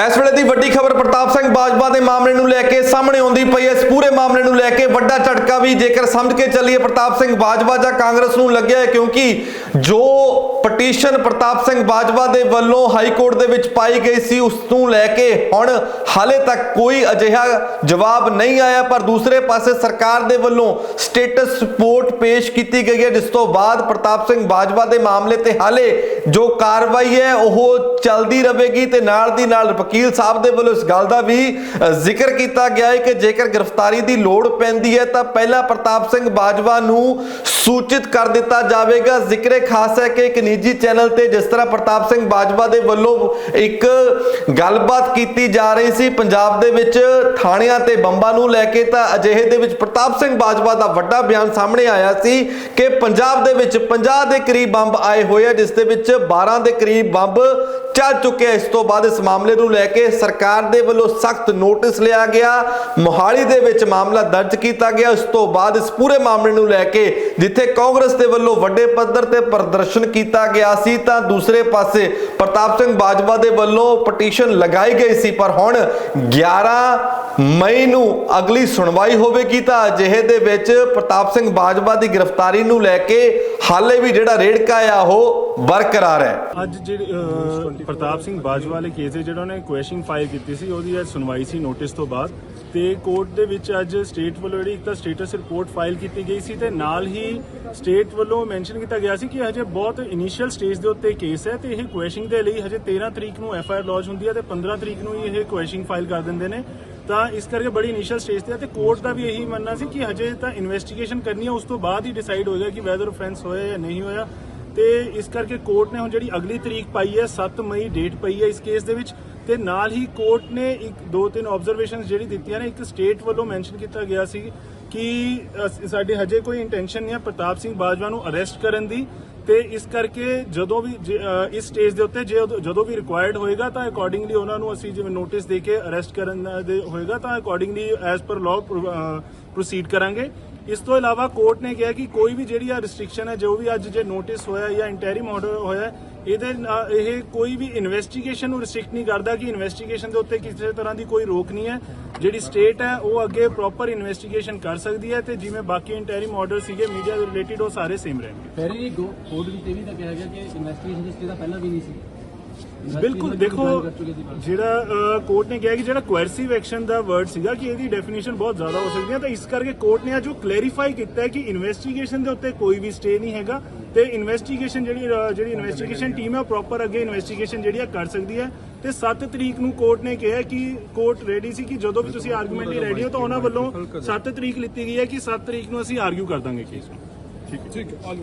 ਇਸ ਵੇਲੇ ਦੀ ਵੱਡੀ ਖਬਰ ਪ੍ਰਤਾਪ ਸਿੰਘ ਬਾਜਵਾ ਦੇ ਮਾਮਲੇ ਨੂੰ ਲੈ ਕੇ ਸਾਹਮਣੇ ਆਉਂਦੀ ਪਈ ਹੈ। ਇਸ ਪੂਰੇ ਮਾਮਲੇ ਨੂੰ ਲੈ ਕੇ ਵੱਡਾ ਝਟਕਾ ਵੀ ਜੇਕਰ ਸਮਝ ਕੇ ਚੱਲੀਏ, ਪ੍ਰਤਾਪ ਸਿੰਘ ਬਾਜਵਾ ਜਾਂ ਕਾਂਗਰਸ ਨੂੰ ਲੱਗਿਆ ਹੈ ਕਿਉਂਕਿ ਜੋ ਪਟੀਸ਼ਨ ਪ੍ਰਤਾਪ ਸਿੰਘ ਬਾਜਵਾ ਦੇ ਵੱਲੋਂ ਹਾਈ ਕੋਰਟ ਦੇ ਵਿੱਚ ਪਾਈ ਗਈ ਸੀ, ਉਸ ਨੂੰ ਲੈ ਕੇ ਹੁਣ ਹਾਲੇ ਤੱਕ ਕੋਈ ਅਜਿਹਾ ਜਵਾਬ ਨਹੀਂ ਆਇਆ। ਪਰ ਦੂਸਰੇ ਪਾਸੇ ਸਰਕਾਰ ਦੇ ਵੱਲੋਂ ਸਟੇਟਸ ਰਿਪੋਰਟ ਪੇਸ਼ ਕੀਤੀ ਗਈ ਹੈ, ਜਿਸ ਤੋਂ ਬਾਅਦ ਪ੍ਰਤਾਪ ਸਿੰਘ ਬਾਜਵਾ ਦੇ ਮਾਮਲੇ ਤੇ ਹਾਲੇ ਜੋ ਕਾਰਵਾਈ ਹੈ, ਉਹ ਚੱਲਦੀ ਰਹੇਗੀ ਤੇ ਨਾਲ ਦੀ ਨਾਲ ਵਕੀਲ ਸਾਹਿਬ ਦੇ ਵੱਲੋਂ ਇਸ ਗੱਲ ਦਾ ਵੀ ਜ਼ਿਕਰ ਕੀਤਾ ਗਿਆ ਹੈ ਕਿ ਜੇਕਰ ਗ੍ਰਿਫਤਾਰੀ ਦੀ ਲੋੜ ਪੈਂਦੀ ਹੈ, ਤਾਂ ਪਹਿਲਾਂ ਪ੍ਰਤਾਪ ਸਿੰਘ ਬਾਜਵਾ ਨੂੰ ਸੂਚਿਤ ਕਰ ਦਿੱਤਾ ਜਾਵੇਗਾ। ਜ਼ਿਕਰੇ ਖਾਸ ਹੈ ਕਿ ਇੱਕ ਨਿੱਜੀ ਚੈਨਲ ਤੇ ਜਿਸ ਤਰ੍ਹਾਂ ਪ੍ਰਤਾਪ ਸਿੰਘ ਬਾਜਵਾ ਦੇ ਵੱਲੋਂ ਇੱਕ ਗੱਲਬਾਤ ਕੀਤੀ ਜਾ ਰਹੀ ਸੀ, ਪੰਜਾਬ ਦੇ ਵਿੱਚ ਥਾਣਿਆਂ ਤੇ ਬੰਬਾਂ ਨੂੰ ਲੈ ਕੇ, ਤਾਂ ਅਜਿਹੇ ਦੇ ਵਿੱਚ ਪ੍ਰਤਾਪ ਸਿੰਘ ਬਾਜਵਾ ਦਾ ਵੱਡਾ ਬਿਆਨ ਸਾਹਮਣੇ ਆਇਆ ਸੀ ਕਿ ਪੰਜਾਬ ਦੇ ਵਿੱਚ 50 ਦੇ ਕਰੀਬ ਬੰਬ ਆਏ ਹੋਏ ਆ, ਜਿਸ ਦੇ ਵਿੱਚ 12 ਦੇ ਕਰੀਬ ਬੰਬ ਚੱਲ ਚੁੱਕਿਆ ਇਸ ਤੋਂ ਬਾਅਦ ਇਸ ਮਾਮਲੇ ਨੂੰ ਲੈ ਕੇ ਸਰਕਾਰ ਦੇ ਵੱਲੋਂ ਸਖਤ ਨੋਟਿਸ ਲਿਆ ਗਿਆ। ਮੋਹਾਲੀ ਦੇ ਵਿੱਚ ਮਾਮਲਾ ਦਰਜ ਕੀਤਾ ਗਿਆ। ਉਸ ਤੋਂ ਬਾਅਦ ਇਸ ਪੂਰੇ ਮਾਮਲੇ ਨੂੰ ਲੈ ਕੇ ਜਿੱਥੇ ਕਾਂਗਰਸ ਦੇ ਵੱਲੋਂ ਵੱਡੇ ਪੱਧਰ ਤੇ ਪ੍ਰਦਰਸ਼ਨ ਕੀਤਾ ਗਿਆ ਸੀ, ਤਾਂ ਦੂਸਰੇ ਪਾਸੇ ਪ੍ਰਤਾਪ ਸਿੰਘ ਬਾਜਵਾ ਦੇ ਵੱਲੋਂ ਪਟੀਸ਼ਨ ਲਗਾਈ ਗਈ ਸੀ। ਪਰ ਹੁਣ 11 ਮਈ ਨੂੰ ਅਗਲੀ ਸੁਣਵਾਈ ਹੋਵੇਗੀ ਤਾਂ ਅਜਿਹੇ ਦੇ ਵਿੱਚ ਪ੍ਰਤਾਪ ਸਿੰਘ ਬਾਜਵਾ ਦੀ ਗ੍ਰਿਫਤਾਰੀ ਨੂੰ ਲੈ ਕੇ ਹਾਲੇ ਵੀ ਜਿਹੜਾ ਰੇੜਕਾ ਆ, ਉਹ ਬਰਕਰਾਰ ਹੈ। ਅੱਜ ਜਿਹੜੇ ਪ੍ਰਤਾਪ ਸਿੰਘ ਬਾਜਵਾ ਵਾਲੇ ਕੇਸ ਦੇ ਜਿਹੜਾ ਉਹਨੇ ਕੁਐਸਚਨ ਫਾਈਲ ਕੀਤੀ ਸੀ, ਉਹਦੀ ਅੱਜ ਸੁਣਵਾਈ ਸੀ ਨੋਟਿਸ ਤੋਂ ਬਾਅਦ। ਤੇ ਕੋਰਟ ਦੇ ਵਿੱਚ ਅੱਜ ਸਟੇਟ ਵੱਲੋਂ ਜਿਹੜੀ ਇੱਕ ਤਾਂ ਸਟੇਟਸ ਰਿਪੋਰਟ ਫਾਈਲ ਕੀਤੀ ਗਈ ਸੀ ਤੇ ਨਾਲ ਹੀ ਸਟੇਟ ਵੱਲੋਂ ਮੈਂਸ਼ਨ ਕੀਤਾ ਗਿਆ ਸੀ ਕਿ ਹਜੇ ਬਹੁਤ ਇਨੀਸ਼ੀਅਲ ਸਟੇਜ ਦੇ ਉੱਤੇ ਕੇਸ ਹੈ ਤੇ ਇਹ ਕੁਐਸਚਨ ਦੇ ਲਈ ਹਜੇ 13 ਤਰੀਕ ਨੂੰ ਐਫ ਆਈ ਆਰ ਲੌਂਚ ਹੁੰਦੀ ਹੈ ਤੇ 15 ਤਰੀਕ ਨੂੰ ਹੀ ਇਹ ਕੁਐਸਚਨ ਫਾਈਲ ਕਰ ਦਿੰਦੇ ਨੇ। ਤਾਂ ਇਸ ਕਰਕੇ ਬੜੀ ਇਨੀਸ਼ੀਅਲ ਸਟੇਜ ਤੇ ਹੈ ਤੇ ਕੋਰਟ ਦਾ ਵੀ ਇਹੀ ਮੰਨਣਾ ਸੀ ਕਿ ਹਜੇ ਤਾਂ ਇਨਵੈਸਟੀਗੇਸ਼ਨ ਕਰਨੀ ਹੈ ਉਸ ਤੋਂ ਬਾਅਦ ਹੀ ਡਿਸਾਈਡ ਹੋਏਗਾ ਕਿ ਵੈਦਰ ਆਫੈਂਸ ਹੋਇਆ ਜਾਂ ਨਹੀਂ ਹੋਇਆ। ਤੇ ਇਸ ਕਰਕੇ ਕੋਰਟ ਨੇ ਹੁਣ ਜਿਹੜੀ ਅਗਲੀ ਤਰੀਕ ਪਾਈ ਹੈ 7 ਮਈ ਡੇਟ ਪਈ ਹੈ ਇਸ ਕੇਸ ਦੇ ਵਿੱਚ। ਤੇ ਨਾਲ ਹੀ ਕੋਰਟ ਨੇ ਇੱਕ, ਦੋ, ਤਿੰਨ ਆਬਜ਼ਰਵੇਸ਼ਨਸ ਜਿਹੜੀ ਦਿੱਤੀਆਂ ਨੇ, ਇੱਕ ਸਟੇਟ ਵੱਲੋਂ ਮੈਂਸ਼ਨ ਕੀਤਾ ਗਿਆ ਸੀ ਕਿ ਅਸ- ਸਾਡੇ ਹਜੇ ਕੋਈ ਇੰਟੈਂਸ਼ਨ ਨਹੀਂ ਹੈ ਪ੍ਰਤਾਪ ਸਿੰਘ ਬਾਜਵਾ ਨੂੰ ਅਰੈਸਟ ਕਰਨ ਦੀ। ਤੇ ਇਸ ਕਰਕੇ ਜਦੋਂ ਵੀ ਜੇ, ਇਸ ਸਟੇਜ ਦੇ ਉੱਤੇ ਜੇ ਜਦੋਂ ਵੀ ਰਿਕੁਆਇਰਡ ਹੋਏਗਾ ਤਾਂ ਅਕੋਰਡਿੰਗਲੀ ਉਹਨਾਂ ਨੂੰ ਅਸੀਂ ਜਿਵੇਂ ਨੋਟਿਸ ਦੇ ਕੇ ਅਰੈਸਟ ਕਰਨ ਦੇ ਹੋਏਗਾ ਤਾਂ accordingly as per law proceed ਕਰਾਂਗੇ। ਇਸ ਤੋਂ ਇਲਾਵਾ ਕੋਰਟ ਨੇ ਕਿਹਾ ਕਿ ਕੋਈ ਵੀ ਜਿਹੜੀ ਆ ਰਿਸਟ੍ਰਿਕਸ਼ਨ ਹੈ, ਜੋ ਵੀ ਅੱਜ ਜੇ ਨੋਟਿਸ ਹੋਇਆ ਜਾਂ ਇੰਟੈਰਿਮ ਆਰਡਰ ਹੋਇਆ, ਇਹਦੇ ਨਾਲ ਇਹ ਕੋਈ ਵੀ ਇਨਵੈਸਟੀਗੇਸ਼ਨ ਨੂੰ ਰਿਸਟ੍ਰਿਕਟ ਨਹੀਂ ਕਰਦਾ ਕਿ ਇਨਵੈਸਟੀਗੇਸ਼ਨ ਦੇ ਉੱਤੇ ਕਿਸੇ ਤਰ੍ਹਾਂ ਦੀ ਕੋਈ ਰੋਕ ਨਹੀਂ ਹੈ। ਜਿਹੜੀ ਸਟੇਟ ਹੈ, ਉਹ ਅੱਗੇ ਪ੍ਰੋਪਰ ਇਨਵੈਸਟੀਗੇਸ਼ਨ ਕਰ ਸਕਦੀ ਹੈ ਤੇ ਜਿਵੇਂ ਬਾਕੀ ਇੰਟੈਰਿਮ ਆਰਡਰ ਸੀਗੇ ਮੀਡੀਆ ਦੇ ਰਿਲੇਟਡ ਉਹ ਸਾਰੇ ਸੇਮ ਰਹਿਣਗੇ। ਫਿਰ ਵੀ ਵਿੱਚ ਇਹ ਵੀ ਤਾਂ ਕਿਹਾ ਗਿਆ ਕਿ ਇਨਵੈਸਟੀਗੇਸ਼ਨ ਜਿਸ ਦਾ ਪਹਿਲਾਂ ਵੀ ਨਹੀਂ ਸੀ। ਬਿਲਕੁਲ ਦੇਖੋ। ਜਿਹੜਾ ਕੋਰਟ ਨੇ ਕਿਹਾ ਕਿ ਜਿਹੜਾ ਕੁਐਰਸਿਵ ਐਕਸ਼ਨ ਦਾ ਵਰਡ ਸੀਗਾ ਕਿ ਇਹਦੀ ਡੈਫੀਨੇਸ਼ਨ ਬਹੁਤ ਜ਼ਿਆਦਾ ਹੋ ਸਕਦੀ ਹੈ ਤਾਂ ਇਸ ਕਰਕੇ ਕੋਰਟ ਨੇ ਅੱਜ ਉਹ ਕਲੈਰੀਫਾਈ ਕੀਤਾ ਹੈ ਕਿ ਇਨਵੈਸਟੀਗੇਸ਼ਨ ਦੇ ਉੱਤੇ ਕੋਈ ਵੀ ਸਟੇ ਨਹੀਂ ਹੈਗਾ ਤੇ ਇਨਵੈਸਟੀਗੇਸ਼ਨ ਜਿਹੜੀ ਜਿਹੜੀ ਇਨਵੈਸਟੀਗੇਸ਼ਨ ਟੀਮ ਹੈ ਪ੍ਰੋਪਰ ਅੱਗੇ ਇਨਵੈਸਟੀਗੇਸ਼ਨ ਜਿਹੜੀ ਹੈ ਕਰ ਸਕਦੀ ਹੈ। ਤੇ 7 ਤਰੀਕ ਨੂੰ ਕੋਰਟ ਨੇ ਕਿਹਾ ਕਿ ਕੋਰਟ ਰੈਡੀ ਸੀ ਕਿ ਜਦੋਂ ਵੀ ਤੁਸੀਂ ਆਰਗੂਮੈਂਟ ਲਈ ਰੈਡੀ ਹੋ ਤਾਂ ਉਹਨਾਂ ਵੱਲੋਂ 7 ਤਰੀਕ ਲਿੱਤੀ ਗਈ ਹੈ ਕਿ 7 ਤਰੀਕ ਨੂੰ ਅਸੀਂ ਆਰਗੂ ਕਰ ਦਾਂਗੇ ਕੇਸ ਨੂੰ। ਠੀਕ ਹੈ।